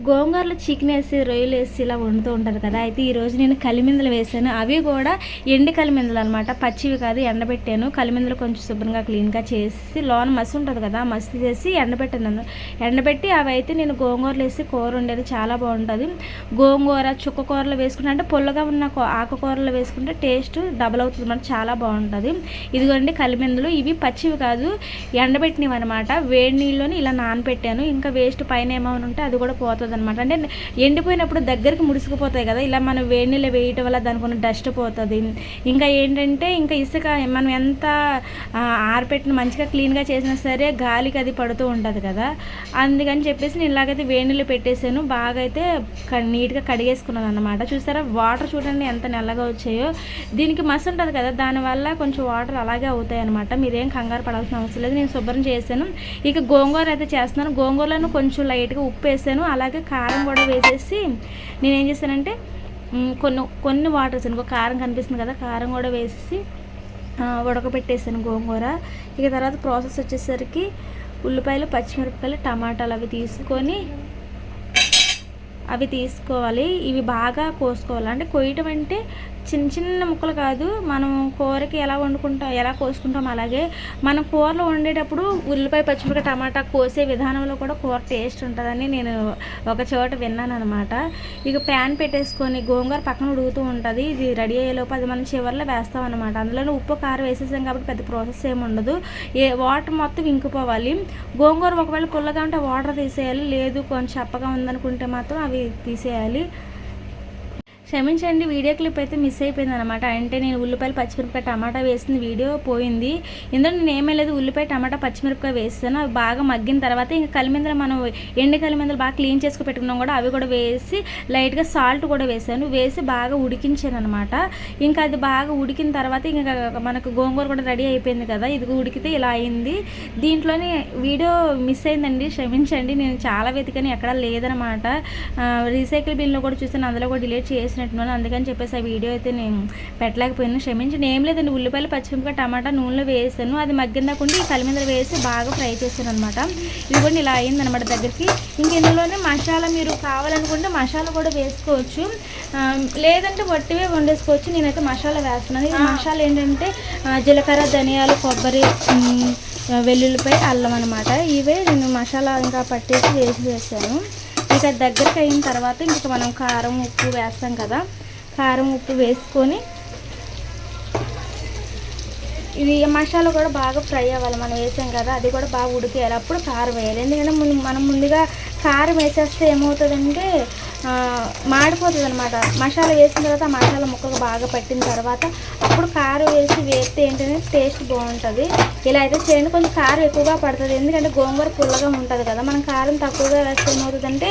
గోంగూరలో చికెన్ వేసి రొయ్యలు వేసి ఇలా వండుతూ ఉంటారు కదా. అయితే ఈరోజు నేను కలిమిందలు వేసాను అవి కూడా ఎండి కలిమిందలు అనమాట పచ్చివి కాదు ఎండబెట్టాను. కలిమిందలు కొంచెం శుభ్రంగా క్లీన్గా చేసి లోన మసి ఉంటుంది కదా మసి చేసి ఎండబెట్టాను ఎండబెట్టి అవి అయితే నేను గోంగూరలు వేసి కూర ఉండేది చాలా బాగుంటుంది. గోంగూర చుక్క కూరలు వేసుకుంటే అంటే పుల్లగా ఉన్న ఆకుకూరలు వేసుకుంటే టేస్ట్ డబల్ అవుతుంది అనమాట చాలా బాగుంటుంది. ఇదిగోండి కలిమిందలు. ఇవి పచ్చివి కాదు ఎండబెట్టినవి అనమాట వేడి నీళ్ళలోని ఇలా నానబెట్టాను. ఇంకా వేస్ట్ పైన ఏమైనా ఉంటే అది కూడా పోతుంది. అనమాట అంటే ఎండిపోయినప్పుడు దగ్గరికి ముడుసుకుపోతాయి కదా ఇలా మనం వేడి నీళ్ళు వేయటం వల్ల దానికి ఉన్న డస్ట్ పోతుంది. ఇంకా ఏంటంటే ఇంకా ఇసుక మనం ఎంత ఆ, ఆరపెట్టిన మంచిగా క్లీన్గా చేసినా సరే గాలికి అది పడుతూ ఉంటుంది కదా. అందుకని చెప్పేసి నేను ఇలాగైతే వేడి నీళ్ళు పెట్టేశాను. బాగా అయితే నీట్గా కడిగేసుకున్నాను అనమాట చూసారా వాటర్ చూడండి ఎంత నల్లగా వచ్చాయో. దీనికి మస్తు ఉంటుంది కదా దానివల్ల కొంచెం వాటర్ అలాగే అవుతాయి అనమాట మీరేం కంగారు పడాల్సిన అవసరం లేదు. నేను శుభ్రం చేశాను. ఇక గోంగూర అయితే చేస్తున్నాను. గోంగూరలను కొంచెం లైట్గా ఉప్పు వేసాను. అలాగే కారం కూడా వేసేసి నేను ఏం చేశానంటే కొన్ని కొన్ని వాటర్స్ అనుకో ఇంకో కారం కనిపిస్తుంది కదా కారం కూడా వేసేసి ఉడకబెట్టేసాను గోంగూర. ఇక తర్వాత ప్రాసెస్ వచ్చేసరికి ఉల్లిపాయలు పచ్చిమిరపకాయలు టమాటాలు అవి తీసుకొని అవి తీసుకోవాలి. ఇవి బాగా కోసుకోవాలి. అంటే కొయ్యటం అంటే చిన్న చిన్న ముక్కలు కాదు మనం కూరకి ఎలా వండుకుంటాం ఎలా కోసుకుంటాం అలాగే మనం కూరలో వండేటప్పుడు ఉల్లిపాయ పచ్చిమిరపకాయ టమాటా కోసే విధానంలో కూడా కూర టేస్ట్ ఉంటుందని నేను ఒక చోట విన్నాను అనమాట ఇక ప్యాన్ పెట్టేసుకొని గోంగూర పక్కన ఉడుగుతూ ఉంటుంది. ఇది రెడీ అయ్యేలోపు అది మనం చివరిలో వేస్తాం అనమాట అందులో ఉప్పు కారం వేసేసాం కాబట్టి పెద్ద ప్రాసెస్ ఏమి ఉండదు. ఏ వాటర్ మొత్తం ఇంకిపోవాలి. గోంగూర ఒకవేళ పుల్లగా ఉంటే వాటర్ తీసేయాలి. లేదు కొంచెం చప్పగా ఉందనుకుంటే మాత్రం అవి తీసేయాలి. క్షమించండి వీడియో క్లిప్ అయితే మిస్ అయిపోయింది అనమాట అంటే నేను ఉల్లిపాయలు పచ్చిమిరపకాయ టమాటా వేసిన వీడియో పోయింది. ఇందులో నేను ఏమేలేదు ఉల్లిపాయ టమాటా పచ్చిమిరపకాయ వేస్తాను. అవి బాగా మగ్గిన తర్వాత ఇంకా కలిమిందలు మనం ఎండి కలిమిందలు బాగా క్లీన్ చేసుకు పెట్టుకున్నాం కూడా అవి కూడా వేసి లైట్గా సాల్ట్ కూడా వేసాను. వేసి బాగా ఉడికించాను అనమాట ఇంకా అది బాగా ఉడికిన తర్వాత ఇంకా మనకు గోంగూర కూడా రెడీ అయిపోయింది కదా ఇది ఉడికితే ఇలా అయింది. దీంట్లోనే వీడియో మిస్ అయిందండి క్షమించండి. నేను చాలా వెతికని ఎక్కడా లేదనమాట రీసైకిల్ బిన్లో కూడా చూసాను అందులో కూడా డిలీట్ చేసినట్టున్నాను. అందుకని చెప్పేసి ఆ వీడియో అయితే నేను పెట్టలేకపోయాను. క్షమించండి ఏం లేదండి. ఉల్లిపాయలు పచ్చిమిరపకాయ టమాటా నూనెలో వేసాను. అది మగ్గిందాకుండా ఈ కలిమిందలు వేసి బాగా ఫ్రై చేశాను అనమాట ఇది కూడా ఇలా అయిందనమాట దగ్గరికి. ఇంక ఇందులోనే మసాలా మీరు కావాలనుకుంటే మసాలా కూడా వేసుకోవచ్చు. లేదంటే వట్టివే వండేసుకోవచ్చు. నేనైతే మసాలా వేస్తున్నాను. ఈ మసాలా ఏంటంటే జీలకర్ర ధనియాలు కొబ్బరి ఉమ్, వెల్లుల్లిపాయ అల్లం అనమాట ఇవే నేను మసాలా ఇంకా పట్టేసి వేసి వేసాను. ఇక దగ్గరికి అయిన తర్వాత ఇంక మనం కారం ఉప్పు వేస్తాం కదా. కారం ఉప్పు వేసుకొని ఇది మసాలా కూడా బాగా ఫ్రై అవ్వాలి. మనం వేసాం కదా అది కూడా బాగా ఉడికేయాలి. అప్పుడు కారం వేయాలి. ఎందుకంటే ముందు మనం ముందుగా కారం వేసేస్తే ఏమవుతుందంటే మాడిపోతుంది అనమాట మసాలా వేసిన తర్వాత మసాలా ముక్కకు బాగా పట్టిన తర్వాత అప్పుడు కారం వేసి వేస్తే ఏంటంటే టేస్ట్ బాగుంటుంది. ఇలా అయితే చేయండి. కొంచెం కారం ఎక్కువగా పడుతుంది. ఎందుకంటే గోంగూర పుల్లగా ఉంటుంది కదా. మనం కారం తక్కువగా వేస్తే ఏమవుతుందంటే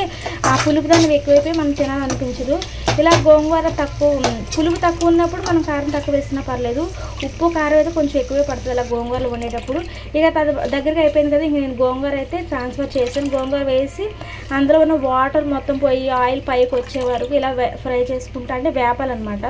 ఆ పులుపు దాన్ని ఎక్కువైపోయి మనం తినాలనిపించదు. ఇలా గోంగూర తక్కువ పులుపు తక్కువ ఉన్నప్పుడు మనం కారం తక్కువ వేసినా పర్లేదు. ఉప్పు కారం అయితే కొంచెం ఎక్కువే పడుతుంది ఇలా గోంగూరలు వండేటప్పుడు. ఇక తద దగ్గరికి అయిపోయింది కదా. ఇంక నేను గోంగూర అయితే ట్రాన్స్ఫర్ చేశాను. గోంగూర వేసి అందులో ఉన్న వాటర్ మొత్తం పోయి ఆయిల్ పైకి వచ్చే వరకు ఇలా ఫ్రై చేసుకుంటా అంటే వేపాలన్నమాట.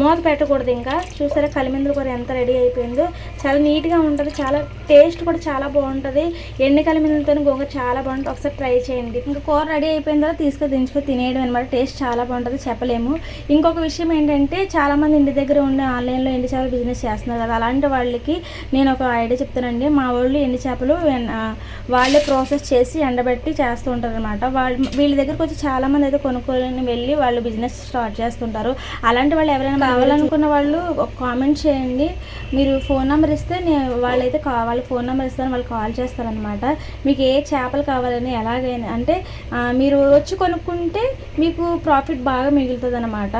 మూత పెట్టకూడదు ఇంకా. చూసారా కలిమిందులు కూర ఎంత రెడీ అయిపోయిందో. చాలా నీట్గా ఉంటుంది చాలా టేస్ట్ కూడా చాలా బాగుంటుంది. ఎండి కలిమిందులతో గోంగూర చాలా బాగుంటుంది. ఒకసారి ట్రై చేయండి. ఇంకా కూర రెడీ అయిపోయిన తర్వాత తీసుకొని దించుకొని తినేయడం అనమాట టేస్ట్ చాలా బాగుంటుంది చెప్పలేము. ఇంకొక విషయం ఏంటంటే చాలామంది ఇంటి దగ్గర ఉండే ఆన్లైన్లో ఎండి చేపలు బిజినెస్ చేస్తున్నారు కదా. అలాంటి వాళ్ళకి నేను ఒక ఐడియా చెప్తానండి. మా వాళ్ళు ఎండి చేపలు వాళ్ళే ప్రాసెస్ చేసి ఎండబెట్టి చేస్తూ ఉంటారు అనమాట వాళ్ళు వీళ్ళ దగ్గరకు వచ్చి చాలామంది అయితే కొనుక్కొని వెళ్ళి వాళ్ళు బిజినెస్ స్టార్ట్ చేస్తుంటారు. అలాంటి వాళ్ళు ఎవరైనా కావాలనుకున్న వాళ్ళు ఒక కామెంట్ చేయండి. మీరు ఫోన్ నెంబర్ ఇస్తే నేను వాళ్ళైతే వాళ్ళ ఫోన్ నెంబర్ ఇస్తాను వాళ్ళు కాల్ చేస్తారనమాట మీకు ఏ చేపలు కావాలని ఎలాగైనా అంటే మీరు వచ్చి కొనుక్కుంటే మీకు ప్రాఫిట్ బాగా మిగులుతుంది అనమాట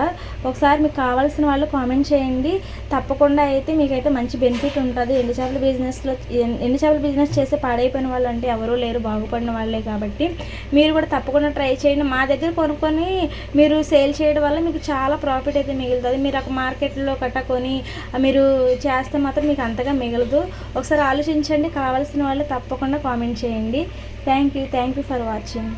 ఒకసారి మీకు కావాల్సిన వాళ్ళు కామెంట్ చేయండి. తప్పకుండా అయితే మీకైతే మంచి బెనిఫిట్ ఉంటుంది. ఎండు చేపల బిజినెస్లో ఎండు చేపల బిజినెస్ చేస్తే పాడైపోయిన వాళ్ళు అంటే ఎవరూ లేరు బాగుపడిన వాళ్ళే కాబట్టి. మీరు కూడా తప్పకుండా ట్రై చేయండి. మా దగ్గర కొనుక్కొని మీరు సేల్ చేయడం వల్ల మీకు చాలా ప్రాఫిట్ అయితే మిగులుతుంది. మీరు ఒక మార్కెట్లో కట్టుకొని మీరు చేస్తే మాత్రం మీకు అంతగా మిగలదు. ఒకసారి ఆలోచించండి కావాల్సిన వాళ్ళు తప్పకుండా కామెంట్ చేయండి. Thank you thank you for watching